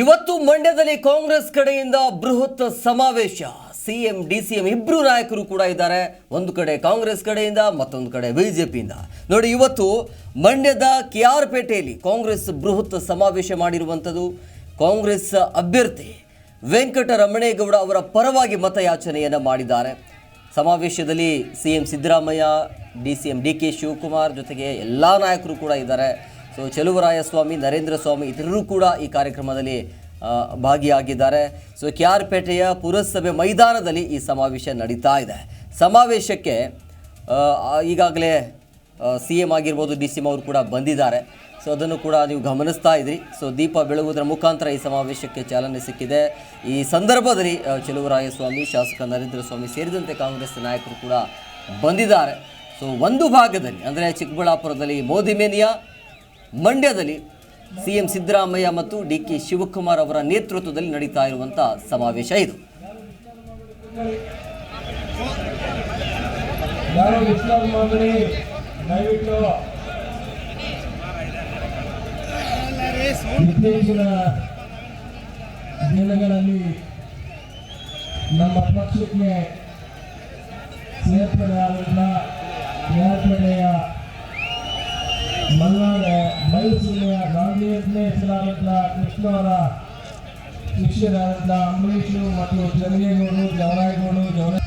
ಇವತ್ತು ಮಂಡ್ಯದಲ್ಲಿ ಕಾಂಗ್ರೆಸ್ ಕಡೆಯಿಂದ ಬೃಹತ್ ಸಮಾವೇಶ. ಸಿಎಂ, ಡಿಸಿಎಂ ಇಬ್ಬರು ನಾಯಕರು ಕೂಡ ಇದ್ದಾರೆ. ಒಂದು ಕಡೆ ಕಾಂಗ್ರೆಸ್ ಕಡೆಯಿಂದ, ಮತ್ತೊಂದು ಕಡೆ ಬಿಜೆಪಿಯಿಂದ. ನೋಡಿ, ಇವತ್ತು ಮಂಡ್ಯದ ಕೆ ಆರ್ ಪೇಟೆಯಲ್ಲಿ ಕಾಂಗ್ರೆಸ್ ಬೃಹತ್ ಸಮಾವೇಶ ಮಾಡಿರುವಂಥದ್ದು ಕಾಂಗ್ರೆಸ್ ಅಭ್ಯರ್ಥಿ ವೆಂಕಟರಮಣೇಗೌಡ ಅವರ ಪರವಾಗಿ ಮತಯಾಚನೆಯನ್ನು ಮಾಡಿದ್ದಾರೆ. ಸಮಾವೇಶದಲ್ಲಿ C M Siddaramaiah D C M D K Shivakumar ಜೊತೆಗೆ ಎಲ್ಲ ನಾಯಕರು ಕೂಡ ಇದ್ದಾರೆ. ಸೊ ಚೆಲುವರಾಯಸ್ವಾಮಿ ನರೇಂದ್ರ ಸ್ವಾಮಿ ಇತರರು ಕೂಡ ಈ ಕಾರ್ಯಕ್ರಮದಲ್ಲಿ ಭಾಗಿಯಾಗಿದ್ದಾರೆ. ಸೊ ಕೆ ಆರ್ ಪೇಟೆಯ ಪುರಸಭೆ ಮೈದಾನದಲ್ಲಿ ಈ ಸಮಾವೇಶ ನಡೀತಾ ಇದೆ. ಸಮಾವೇಶಕ್ಕೆ ಈಗಾಗಲೇ ಸಿ ಎಂ ಆಗಿರ್ಬೋದು ಡಿ ಸಿ ಎಂ ಅವರು ಕೂಡ ಬಂದಿದ್ದಾರೆ. ಸೊ ಅದನ್ನು ಕೂಡ ನೀವು ಗಮನಿಸ್ತಾ ಇದ್ರಿ. ಸೊ ದೀಪ ಬೆಳಗುವುದರ ಮುಖಾಂತರ ಈ ಸಮಾವೇಶಕ್ಕೆ ಚಾಲನೆ ಸಿಕ್ಕಿದೆ. ಈ ಸಂದರ್ಭದಲ್ಲಿ ಚಲುವರಾಯಸ್ವಾಮಿ ಶಾಸಕ ನರೇಂದ್ರ ಸ್ವಾಮಿ ಸೇರಿದಂತೆ ಕಾಂಗ್ರೆಸ್ ನಾಯಕರು ಕೂಡ ಬಂದಿದ್ದಾರೆ. ಸೊ ಒಂದು ಭಾಗದಲ್ಲಿ, ಅಂದರೆ ಚಿಕ್ಕಬಳ್ಳಾಪುರದಲ್ಲಿ ಮೋದಿ ಮೇನಿಯಾ ಮಂಡ್ಯದಲ್ಲಿ ಸಿ ಎಂ ಸಿದ್ದರಾಮಯ್ಯ ಮತ್ತು ಡಿ ಕೆ ಶಿವಕುಮಾರ್ ಅವರ ನೇತೃತ್ವದಲ್ಲಿ ನಡೀತಾ ಇರುವಂಥ ಸಮಾವೇಶ ಇದು. ಇತ್ತೀಚಿನ ದಿನಗಳಲ್ಲಿ ನಮ್ಮ ಪಕ್ಷಕ್ಕೆ ಸೇರ್ಪಡೆಯಾದಂಥ ಸೇರ್ಪಡೆಯ ಮಲ್ನಾಡೆ ಮೈಸೂರಿನ ಗಾಂಧಿ ಹೆಸರಾದಂತಹ ಕೃಷ್ಣವರ ಶಿಷ್ಯರಾದಂಥ ಅಂಬರೀಷು ಮತ್ತು ಜಗನೇಗೌಡರು ಜವರಾಯಗೌಡರು ಜವರ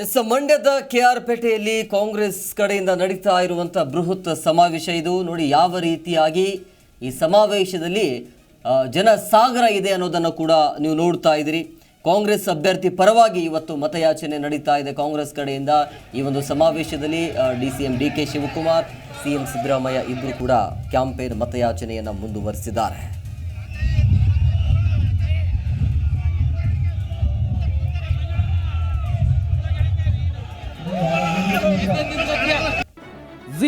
ಎಸ್, ಮಂಡ್ಯದ ಕೆ ಆರ್ ಪೇಟೆಯಲ್ಲಿ ಕಾಂಗ್ರೆಸ್ ಕಡೆಯಿಂದ ನಡೀತಾ ಇರುವಂಥ ಬೃಹತ್ ಸಮಾವೇಶ ಇದು. ನೋಡಿ, ಯಾವ ರೀತಿಯಾಗಿ ಈ ಸಮಾವೇಶದಲ್ಲಿ ಜನಸಾಗರ ಜನ ಸಾಗರ ಇದೆ ಅನ್ನೋದನ್ನು ಕೂಡ ನೀವು ನೋಡ್ತಾ ಇದ್ದೀರಿ. ಕಾಂಗ್ರೆಸ್ ಅಭ್ಯರ್ಥಿ ಪರವಾಗಿ ಇವತ್ತು ಮತಯಾಚನೆ ನಡೀತಾ ಇದೆ ಕಾಂಗ್ರೆಸ್ ಕಡೆಯಿಂದ. ಈ ಒಂದು ಸಮಾವೇಶದಲ್ಲಿ D C M D K Shivakumar, C M Siddaramaiah ಇಬ್ಬರು ಕೂಡ ಕ್ಯಾಂಪೇನ್ ಮತಯಾಚನೆಯನ್ನು ಮುಂದುವರಿಸಿದ್ದಾರೆ.